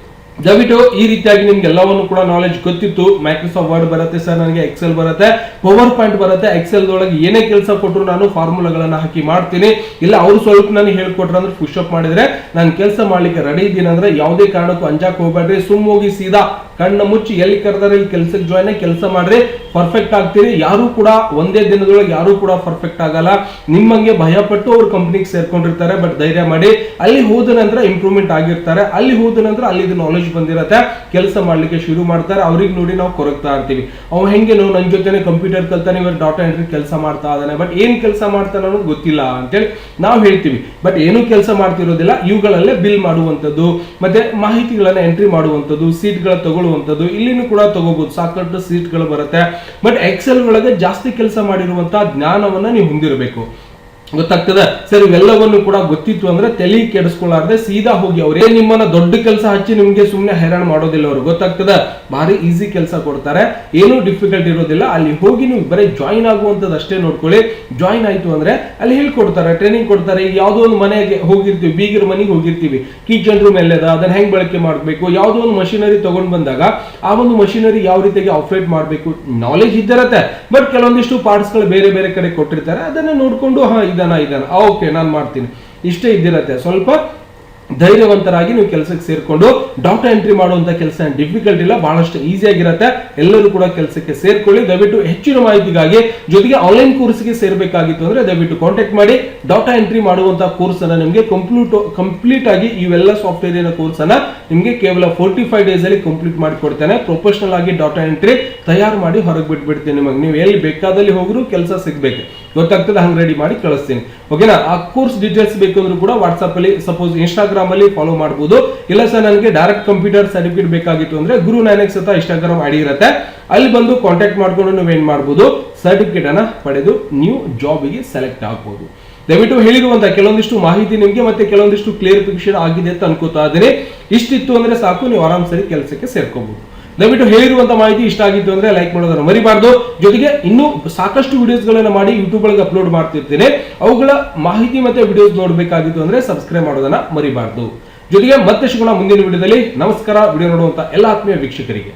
ದಯವಿಟ್ಟು ಈ ರೀತಿಯಾಗಿ ನಿಮ್ಗೆ ಎಲ್ಲವನ್ನು ಕೂಡ ನಾಲೆಜ್ ಗೊತ್ತಿತ್ತು. ಮೈಕ್ರೋಸಾಫ್ಟ್ ವರ್ಡ್ ಬರುತ್ತೆ ಸರ್, ನನಗೆ ಎಕ್ಸೆಲ್ ಬರುತ್ತೆ. ಪವರ್ ಪಾಯಿಂಟ್ ಬರುತ್ತೆ. ಎಕ್ಸೆಲ್ ಒಳಗೆ ಏನೇ ಕೆಲಸ ಕೊಟ್ಟರು ನಾನು ಫಾರ್ಮುಲಾಗಳನ್ನ ಹಾಕಿ ಮಾಡ್ತೀನಿ. ಇಲ್ಲ, ಅವರು ಸ್ವಲ್ಪ ನನಗೆ ಹೇಳ್ಕೊಟ್ರೆ ಅಂದ್ರೆ ಪುಷ್ ಅಪ್ ಮಾಡಿದ್ರೆ ನಾನು ಕೆಲಸ ಮಾಡ್ಲಿಕ್ಕೆ ರೆಡಿ ಇದ್ದೀನಿ ಅಂದ್ರೆ ಯಾವುದೇ ಕಾರಣಕ್ಕೂ ಅಂಜಾಕ್ ಹೋಗ್ಬೇಡ್ರಿ. ಸುಮ್ಮ ಹೋಗಿ ಸೀದಾ ಕಣ್ಣ ಮುಚ್ಚಿ ಎಲ್ಲಿ ಕರೆದಾರೆ, ಇಲ್ಲಿ ಕೆಲಸಕ್ಕೆ ಜಾಯ್ನ್ ಕೆಲಸ ಮಾಡ್ರಿ. ಪರ್ಫೆಕ್ಟ್ ಆಗ್ತೀರಿ. ಯಾರು ಕೂಡ ಒಂದೇ ದಿನದೊಳಗೆ ಯಾರು ಕೂಡ ಪರ್ಫೆಕ್ಟ್ ಆಗಲ್ಲ. ನಿಮ್ಮಂಗೆ ಭಯಪಟ್ಟು ಅವ್ರ ಕಂಪ್ನಿಗೆ ಸೇರ್ಕೊಂಡಿರ್ತಾರೆ. ಬಟ್ ಧೈರ್ಯ ಮಾಡಿ. ಅಲ್ಲಿ ಹೋದ ನಂತರ ಇಂಪ್ರೂವ್ಮೆಂಟ್ ಆಗಿರ್ತಾರೆ. ಅಲ್ಲಿ ಹೋದ ನಂತರ ಅಲ್ಲಿ ನಾಲೆಜ್ ಬಂದಿರತ್ತೆ, ಕೆಲಸ ಮಾಡ್ಲಿಕ್ಕೆ ಶುರು ಮಾಡ್ತಾರೆ, ಅವ್ರಿಗೆ ನೋಡಿ ನಾವು ಕೊರಗ್ತಾ ಇರ್ತೀವಿ. ಅವ್ ಹೆಂಗೆ ನಾವು ನನ್ನ ಜೊತೆನೆ ಕಂಪ್ಯೂಟರ್ ಕಲ್ತಾನೆ, ಇವಾಗ ಡಾಟಾ ಎಂಟ್ರಿ ಕೆಲಸ ಮಾಡ್ತಾ ಇದ್ದಾನೆ ಬಟ್ ಏನ್ ಕೆಲಸ ಮಾಡ್ತಾನೆ ಅನ್ನೋದು ಗೊತ್ತಿಲ್ಲ ಅಂತೇಳಿ ನಾವು ಹೇಳ್ತೀವಿ. ಬಟ್ ಏನು ಕೆಲಸ ಮಾಡ್ತಿರೋದಿಲ್ಲ, ಇವುಗಳಲ್ಲೇ ಬಿಲ್ ಮಾಡುವಂಥದ್ದು, ಮತ್ತೆ ಮಾಹಿತಿಗಳನ್ನ ಎಂಟ್ರಿ ಮಾಡುವಂಥದ್ದು ಸೀಟ್ಗಳ ತಗೊಳ್ಳುವಂಥದ್ದು, ಇಲ್ಲಿನೂ ಕೂಡ ತಗೋಬಹುದು ಸಾಕಷ್ಟು ಸೀಟ್ಗಳು ಬರುತ್ತೆ. ಬಟ್ ಎಕ್ಸೆಲ್ ಒಳಗೆ ಜಾಸ್ತಿ ಕೆಲಸ ಮಾಡಿರುವಂತಹ ಜ್ಞಾನವನ್ನ ನೀವು ಹೊಂದಿರಬೇಕು. ಗೊತ್ತಾಗ್ತದ? ಸರ್, ಇವೆಲ್ಲವನ್ನು ಕೂಡ ಗೊತ್ತಿತ್ತು ಅಂದ್ರೆ ತಲೆ ಕೆಡಿಸ್ಕೊಳ್ಳಾರ್ದೆ ಸೀದಾ ಹೋಗಿ ಅವರೇ ನಿಮ್ಮನ್ನ ದೊಡ್ಡ ಕೆಲಸ ಹಚ್ಚಿ ನಿಮ್ಗೆ ಸುಮ್ಮನೆ ಹೈರಾಣ ಮಾಡೋದಿಲ್ಲ ಅವ್ರು. ಗೊತ್ತಾಗ್ತದ? ಭಾರಿ ಈಸಿ ಕೆಲಸ ಕೊಡ್ತಾರೆ. ಏನು ಡಿಫಿಕಲ್ಟ್ ಇರೋದಿಲ್ಲ. ಅಲ್ಲಿ ಹೋಗಿ ನೀವು ಬರೀ ಜಾಯಿನ್ ಆಗುವಂಥದ್ದು ಅಷ್ಟೇ ನೋಡ್ಕೊಳ್ಳಿ. ಜಾಯಿನ್ ಆಯ್ತು ಅಂದ್ರೆ ಅಲ್ಲಿ ಹೇಳ್ಕೊಡ್ತಾರೆ ಟ್ರೈನಿಂಗ್ ಕೊಡ್ತಾರೆ. ಯಾವುದೋ ಒಂದು ಮನೆಗೆ ಹೋಗಿರ್ತೀವಿ, ಬೀಗರ್ ಮನೆಗೆ ಹೋಗಿರ್ತೀವಿ. ಕಿಚನ್ ರೂಮ್ ಎಲ್ಲದ? ಅದನ್ನ ಹೆಂಗ್ ಬಳಕೆ ಮಾಡಬೇಕು? ಯಾವುದೋ ಒಂದು ಮಷಿನರಿ ತಗೊಂಡ್ ಬಂದಾಗ ಆ ಒಂದು ಮಷಿನರಿ ಯಾವ ರೀತಿಯಾಗಿ ಆಪರೇಟ್ ಮಾಡಬೇಕು? ನಾಲೆಜ್ ಇದ್ದಿರತ್ತೆ. ಬಟ್ ಕೆಲವೊಂದಿಷ್ಟು ಪಾರ್ಟ್ಸ್ಗಳು ಬೇರೆ ಬೇರೆ ಕಡೆ ಕೊಟ್ಟಿರ್ತಾರೆ. ಅದನ್ನ ನೋಡ್ಕೊಂಡು, ಹಾ ಇದನ್ನ ಇದ್ದಾನೆ? ಓಕೆ ನಾನು ಮಾಡ್ತೀನಿ. ಇಷ್ಟೇ ಇದ್ದಿರತ್ತೆ. ಸ್ವಲ್ಪ ಧೈರ್ಯವಂತರಾಗಿ ನೀವು ಕೆಲಸಕ್ಕೆ ಸೇರಿಕೊಂಡು ಡಾಟಾ ಎಂಟ್ರಿ ಮಾಡುವಂತ ಕೆಲಸ ಡಿಫಿಕಲ್ಟ್ ಇಲ್ಲ, ಬಹಳಷ್ಟು ಈಸಿ ಆಗಿರುತ್ತೆ. ಎಲ್ಲರೂ ಕೂಡ ಕೆಲಸಕ್ಕೆ ಸೇರ್ಕೊಳ್ಳಿ. ದಯವಿಟ್ಟು ಹೆಚ್ಚಿನ ಮಾಹಿತಿಗಾಗಿ ಜೊತೆಗೆ ಆನ್ಲೈನ್ ಕೋರ್ಸ್ಗೆ ಸೇರ್ಬೇಕಾಗಿತ್ತು ಅಂದ್ರೆ ದಯವಿಟ್ಟು ಕಾಂಟ್ಯಾಕ್ಟ್ ಮಾಡಿ. ಡಾಟಾ ಎಂಟ್ರಿ ಮಾಡುವಂತ ಕೋರ್ಸ್ ಅನ್ನ ನಿಮಗೆ ಕಂಪ್ಲೀಟ್ ಕಂಪ್ಲೀಟ್ ಆಗಿ ಇವೆಲ್ಲ ಸಾಫ್ಟ್ವೇರಿನ ಕೋರ್ಸ್ ಅನ್ನ ನಿಮಗೆ ಕೇವಲ ಫೋರ್ಟಿ ಫೈವ್ ಡೇಸ್ ಅಲ್ಲಿ ಕಂಪ್ಲೀಟ್ ಮಾಡಿಕೊಡ್ತೇನೆ. ಪ್ರೊಫೆಷನಲ್ ಆಗಿ ಡಾಟಾ ಎಂಟ್ರಿ ತಯಾರು ಮಾಡಿ ಹೊರಗೆ ಬಿಟ್ಬಿಡ್ತೀನಿ. ನಿಮಗೆ ನೀವು ಎಲ್ಲಿ ಬೇಕಾದಲ್ಲಿ ಹೋಗ್ರು, ಕೆಲಸ ಸಿಗ್ಬೇಕು. ಗೊತ್ತಾಗ್ತದೆ, ಹಂಗೆ ರೆಡಿ ಮಾಡಿ ಕಳಿಸ್ತೀನಿ. ಓಕೆನಾ ಆ ಕೋರ್ಸ್ ಡೀಟೇಲ್ಸ್ ಬೇಕಂದ್ರೂ ಕೂಡ ವಾಟ್ಸ್ಆಪ್ ಅಲ್ಲಿ ಸಪೋಸ್ ಇನ್ಸ್ಟಾಗ್ರಾಮ್ ಅಲ್ಲಿ ಫಾಲೋ ಮಾಡಬಹುದು ಇಲ್ಲ ಸರ್ ನನಗೆ ಡೈರೆಕ್ಟ್ ಕಂಪ್ಯೂಟರ್ ಸರ್ಟಿಫಿಕೇಟ್ ಬೇಕಾಗಿತ್ತು ಅಂದ್ರೆ ಗುರು ನೈನೆಕ್ಸ್ ಸತ ಇನ್ಸ್ಟಾಗ್ರಾಮ್ ಐಡಿ ಇರುತ್ತೆ. ಅಲ್ಲಿ ಬಂದು ಕಾಂಟ್ಯಾಕ್ಟ್ ಮಾಡ್ಕೊಂಡು ನೀವು ಏನ್ ಮಾಡ್ಬೋದು? ಸರ್ಟಿಫಿಕೇಟ್ ಅನ್ನ ಪಡೆದು ನೀವು ಜಾಬಿಗೆ ಸೆಲೆಕ್ಟ್ ಆಗ್ಬೋದು. ದಯವಿಟ್ಟು ಹೇಳಿರುವಂತ ಕೆಲವೊಂದಿಷ್ಟು ಮಾಹಿತಿ ನಿಮಗೆ ಮತ್ತೆ ಕೆಲವೊಂದಿಷ್ಟು ಕ್ಲಿಯರಿಫಿಕೇಶನ್ ಆಗಿದೆ ಅಂತ ಅನ್ಕೋತಾ ಇದ್ದೀನಿ. ಇಷ್ಟಿತ್ತು ಅಂದ್ರೆ ಸಾಕು, ನೀವು ಆರಾಮ್ ಸರಿ ಕೆಲಸಕ್ಕೆ ಸೇರ್ಕೋಬಹುದು ದಯವಿಟ್ಟು ಹೇಳಿರುವಂತ ಮಾಹಿತಿ ಇಷ್ಟ ಆಗಿತ್ತು ಅಂದ್ರೆ ಲೈಕ್ ಮಾಡೋದನ್ನ ಮರಿಬಾರ್ದು. ಜೊತೆಗೆ ಇನ್ನೂ ಸಾಕಷ್ಟು ವಿಡಿಯೋಸ್ ಗಳನ್ನ ಮಾಡಿ ಯೂಟ್ಯೂಬ್ ಒಳಗೆ ಅಪ್ಲೋಡ್ ಮಾಡ್ತಿರ್ತೇನೆ. ಅವುಗಳ ಮಾಹಿತಿ ಮತ್ತೆ ವಿಡಿಯೋಸ್ ನೋಡಬೇಕಾಗಿತ್ತು ಅಂದ್ರೆ ಸಬ್ಸ್ಕ್ರೈಬ್ ಮಾಡೋದನ್ನ ಮರಿಬಾರ್ದು. ಜೊತೆಗೆ ಮತ್ತೆ ಸಿಗೋಣ ಮುಂದಿನ ವಿಡಿಯೋದಲ್ಲಿ ನಮಸ್ಕಾರ. ವಿಡಿಯೋ ನೋಡುವಂತ ಎಲ್ಲ ಆತ್ಮೀಯ ವೀಕ್ಷಕರಿಗೆ.